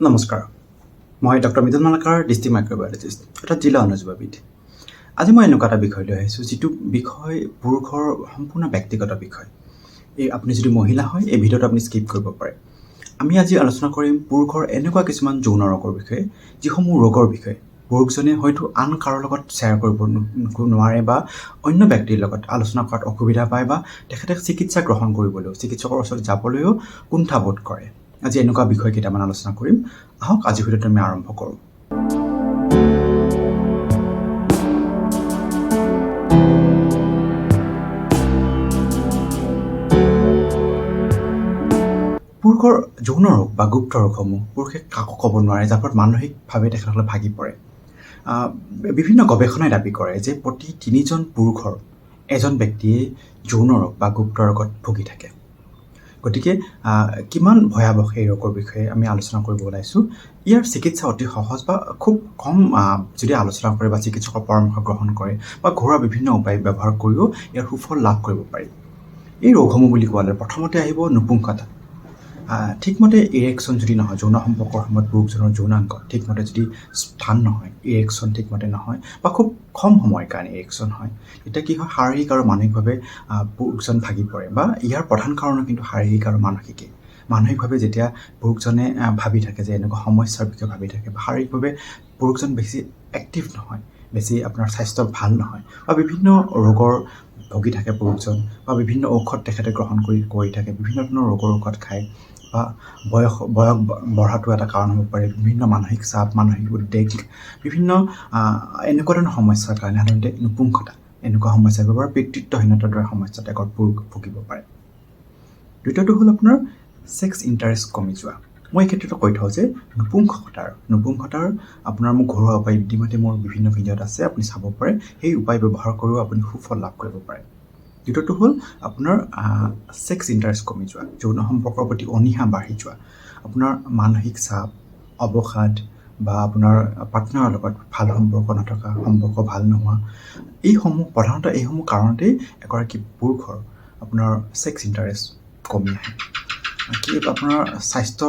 নমস্কাৰ। মই doctor Mridul Malakar district microbiologist অৰ্থাৎ জিলা অনুজীৱবিদ আজি মই এনেকুৱা এটা বিষয় লৈ আহিছোঁ যিটো বিষয় পুৰুষৰ সম্পূৰ্ণ ব্যক্তিগত বিষয়। এই আপুনি যদি মহিলা হয় এই ভিডিঅ'টো আপুনি স্কিপ কৰিব পাৰে। আমি আজি আলোচনা কৰিম পুৰুষৰ এনেকুৱা কিছুমান যৌন ৰোগৰ বিষয়ে যিসমূহ ৰোগৰ বিষয়ে পুৰুষজনে হয়তো আন কাৰো লগত শ্বেয়াৰ কৰিব নোৱাৰে বা অন্য ব্যক্তিৰ লগত আলোচনা কৰাত অসুবিধা পায় বা তেখেতে চিকিৎসা গ্ৰহণ কৰিবলৈও চিকিৎসকৰ ওচৰত যাবলৈও কুণ্ঠাবোধ কৰে। আজি এনেকুৱা বিষয় কেইটামান আলোচনা কৰিম। আহক আজি ভিডিঅ'টো আমি আৰম্ভ কৰোঁ। পুৰুষৰ যৌন ৰোগ বা গুপ্ত ৰোগসমূহ পুৰুষে কাকো ক'ব নোৱাৰে যাৰ ফলত মানসিকভাৱে তেখেতসকলে ভাগি পৰে। বিভিন্ন গৱেষণাই দাবী কৰে যে প্ৰতি তিনিজন পুৰুষৰ এজন ব্যক্তিয়ে যৌন ৰোগ বা গুপ্ত ৰোগত ভুগি থাকে। গতিকে কিমান ভয়াৱহ এই ৰোগৰ বিষয়ে আমি আলোচনা কৰিব ওলাইছোঁ। ইয়াৰ চিকিৎসা অতি সহজ বা খুব কম যদি আলোচনা কৰে বা চিকিৎসকৰ পৰামৰ্শ গ্ৰহণ কৰে বা ঘৰুৱা বিভিন্ন উপায় ব্যৱহাৰ কৰিও ইয়াৰ সুফল লাভ কৰিব পাৰি। এই ৰোগসমূহ বুলি কোৱালে প্ৰথমতে আহিব নুপুংসতা। ঠিকমতে ইৰেকশ্যন যদি নহয়, যৌন সম্পৰ্কৰ সময়ত পুৰুষজনৰ যৌনাংগ ঠিকমতে যদি স্থান নহয় ইৰেকশ্যন ঠিকমতে নহয় বা খুব কম সময়ৰ কাৰণে ইৰেকশ্যন হয়। তেতিয়া কি হয় শাৰীৰিক আৰু মানসিকভাৱে পুৰুষজন ভাগি পৰে বা ইয়াৰ প্ৰধান কাৰণো কিন্তু শাৰীৰিক আৰু মানসিকেই মানসিকভাৱে যেতিয়া পুৰুষজনে ভাবি থাকে যে এনেকুৱা সমস্যাৰ বিষয়ে ভাবি থাকে বা শাৰীৰিকভাৱে পুৰুষজন বেছি এক্টিভ নহয় বেছি আপোনাৰ স্বাস্থ্য ভাল নহয় বা বিভিন্ন ৰোগৰ ভুগি থাকে পুৰুষজন বা বিভিন্ন ঔষধ তেখেতে গ্ৰহণ কৰি কৰি থাকে বিভিন্ন ধৰণৰ ৰোগৰ ঔষধ খায়। বা বয়স বয়স বঢ়াটো এটা কাৰণ হ'ব পাৰে। বিভিন্ন মানসিক চাপ মানসিক উদ্বেগ বিভিন্ন এনেকুৱা ধৰণৰ সমস্যাৰ কাৰণে সাধাৰণতে নুপুংসতা এনেকুৱা সমস্যা বা পিতৃত্বহীনতাৰ দৰে সমস্যাত পুৰুষ ভুগিব পাৰে। দ্বিতীয়টো হ'ল আপোনাৰ ছেক্স ইণ্টাৰেষ্ট কমি যোৱা। মই এই ক্ষেত্ৰতো কৈ থওঁ যে নপুংসতাৰ নপুংসতাৰ আপোনাৰ মোক ঘৰুৱা উপায় ইতিমধ্যে মোৰ বিভিন্ন ভিডিঅ'ত আছে আপুনি চাব পাৰে। সেই উপায় ব্যৱহাৰ কৰিও আপুনি সুফল লাভ কৰিব পাৰে। দ্বিতীয়টো হ'ল আপোনাৰ ছেক্স ইণ্টাৰেষ্ট কমি যোৱা যৌন সম্পৰ্কৰ প্ৰতি অনীহা বাঢ়ি যোৱা আপোনাৰ মানসিক চাপ অৱসাদ বা আপোনাৰ পাৰ্টনাৰৰ লগত ভাল সম্পৰ্ক নথকা সম্পৰ্ক ভাল নোহোৱা এইসমূহ প্ৰধানতঃ এইসমূহ কাৰণতেই এগৰাকী পুৰুষৰ আপোনাৰ ছেক্স ইণ্টাৰেষ্ট কমি আহে। কি আপোনাৰ স্বাস্থ্য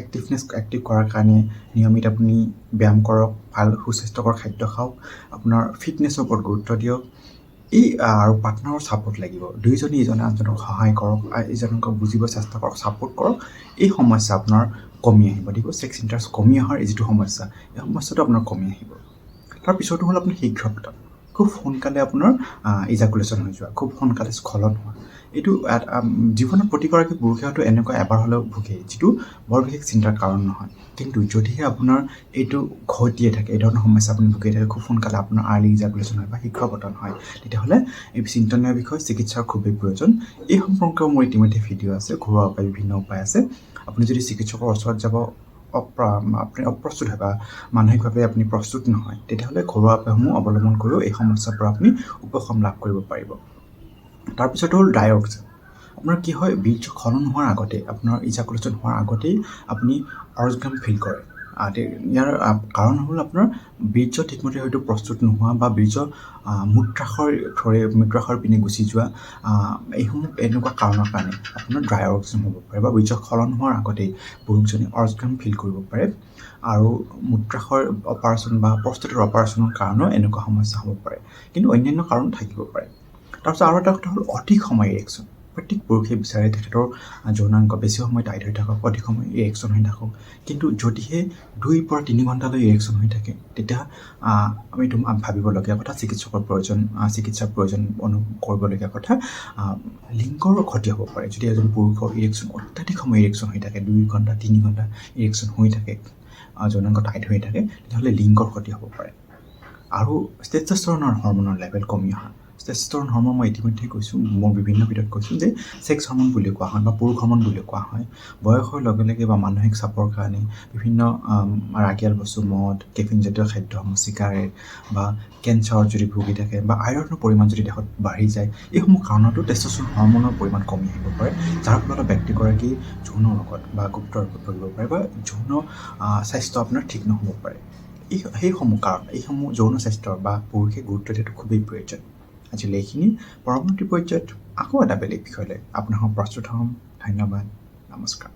এক্টিভনেছ এক্টিভ কৰাৰ কাৰণে নিয়মিত আপুনি ব্যায়াম কৰক ভাল সুস্বাস্থ্যকৰ খাদ্য খাওক আপোনাৰ ফিটনেছৰ ওপৰত গুৰুত্ব দিয়ক আহ, আৰু পাৰ্টনাৰৰ ছাপোৰ্ট লাগিব। দুয়োজনে ইজনে আনজনক সহায় কৰক ইজনক বুজিব চেষ্টা কৰক ছাপোৰ্ট কৰক এই সমস্যা আপোনাৰ কমি আহিব দিব ছেক্স ইণ্টাৰেষ্ট কমি অহাৰ যিটো সমস্যা এই সমস্যাটো আপোনাৰ কমি আহিব। তাৰ পিছতো হ'ল আপোনাৰ শীঘ্ৰতা খুব সোনকালে আপোনাৰ ইজাকুলেশ্যন হৈ যোৱা খুব সোনকালে স্খলন হোৱা। এইটো জীৱনত প্ৰতিগৰাকী পুৰুষে হয়তো এনেকুৱা এবাৰ হ'লেও ভোগে যিটো বৰ বিশেষ চিন্তাৰ কাৰণ নহয়। কিন্তু যদিহে আপোনাৰ এইটো ঘটিয়ে থাকে এই ধৰণৰ সমস্যা আপুনি ভুগি থাকে খুব সোনকালে আপোনাৰ আৰ্লি ইজাকুলেশ্যন হয় বা শীঘ্ৰ পতন হয় তেতিয়াহ'লে এই চিন্তনীয় বিষয় চিকিৎসাৰ খুবেই প্ৰয়োজন। এই সম্পৰ্কেও মোৰ ইতিমধ্যে ভিডিঅ' আছে ঘৰুৱা উপায় বিভিন্ন উপায় আছে। আপুনি যদি চিকিৎসকৰ ওচৰত যাব আপুনি অপ্ৰস্তুত হয় বা মানসিকভাৱে আপুনি প্ৰস্তুত নহয় তেতিয়াহ'লে ঘৰুৱা উপায়সমূহ অৱলম্বন কৰিও এই সমস্যাৰ পৰা আপুনি উপশম লাভ কৰিব পাৰিব। তাৰপিছত হ'ল ডায়ক্স আপোনাৰ কি হয় বীৰ্য খনন হোৱাৰ আগতে আপোনাৰ ইজাকুলেশ্যন হোৱাৰ আগতেই আপুনি অৰ্জগাম ফিল কৰে। ইয়াৰ কাৰণ হ'ল আপোনাৰ বীৰ্য ঠিকমতে হয়তো প্ৰস্তুত নোহোৱা বা বীৰ্য মূত্ৰাশয় থৰে মূত্ৰাশয়ৰ পিনে গুচি যোৱা এইসমূহ এনেকুৱা কাৰণৰ কাৰণে আপোনাৰ ড্ৰাই অৰ্গজম হ'ব পাৰে বা বীৰ্য খলন হোৱাৰ আগতেই পুৰুষজনে অৰ্জগাম ফিল কৰিব পাৰে। আৰু মূত্ৰাশয়ৰ অপাৰেশ্যন বা প্ৰস্তুতৰ অপাৰেশ্যনৰ কাৰণেও এনেকুৱা সমস্যা হ'ব পাৰে। কিন্তু অন্যান্য কাৰণ থাকিব পাৰে। তাৰপিছত আৰু এটা কথা হ'ল অধিক সময় ইৰেকশ্যন প্ৰত্যেক পুৰুষে বিচাৰে তেখেতৰ যৌনাংগ বেছি সময় টাইট হৈ থাকক অধিক সময় ইৰেকশ্যন হৈ থাকক। কিন্তু যদিহে দুইৰ পৰা তিনি ঘণ্টালৈ ইৰেকশ্যন হৈ থাকে তেতিয়া আমি এইটো ভাবিবলগীয়া কথা চিকিৎসকৰ প্ৰয়োজন চিকিৎসাৰ প্ৰয়োজন অনু কৰিবলগীয়া কথা লিংগৰ ক্ষতি হ'ব পাৰে। যদি এজন পুৰুষৰ ইৰেকশ্যন অত্যাধিক সময় ইৰেকশ্যন হৈ থাকে দুই ঘণ্টা তিনি ঘণ্টা ইৰেকশ্যন হৈ থাকে যৌনাংগ টাইট হৈ থাকে তেতিয়াহ'লে লিংগৰ ক্ষতি হ'ব পাৰে। আৰু ষ্টেটষ্টৰণৰ হৰম'নৰ লেভেল কমি অহা। ষ্টেটষ্টৰন হৰম'ন মই ইতিমধ্যে কৈছোঁ, মোৰ বিভিন্ন ভিডিঅ'ত কৈছোঁ যে ছেক্স হৰম'ন বুলি কোৱা হয় বা পুৰুষ হৰম'ন বুলি কোৱা হয়। বয়সৰ লগে লগে বা মানসিক চাপৰ কাৰণে বিভিন্ন ৰাগিয়াল বস্তু, মদ কেফিনজাতীয় খাদ্যসমূহ, চিগাৰেট বা কেঞ্চাৰত যদি ভুগি থাকে বা আইৰণৰ পৰিমাণ যদি দেহত বাঢ়ি যায়, এইসমূহ কাৰণতো টেষ্টষ্টৰন হৰম'নৰ পৰিমাণ কমি আহিব পাৰে। যাৰ ফলত ব্যক্তিগৰাকী যৌন ৰোগত বা গুপ্ত ৰোগত ভুগিব পাৰে বা যৌন স্বাস্থ্য আপোনাৰ ঠিক নহ'ব পাৰে। এই, সেইসমূহ কাৰণ, এইসমূহ যৌন স্বাস্থ্যৰ বা পুৰুষে গুৰুত্ব দিয়াটো খুবেই প্ৰয়োজন। আজিলৈ এইখিনি পৰৱৰ্তী পৰ্যায়ত আকৌ এটা বেলেগ বিষয়লৈ আপোনাৰ প্ৰস্তুত হ'ম। ধন্যবাদ। নমস্কাৰ।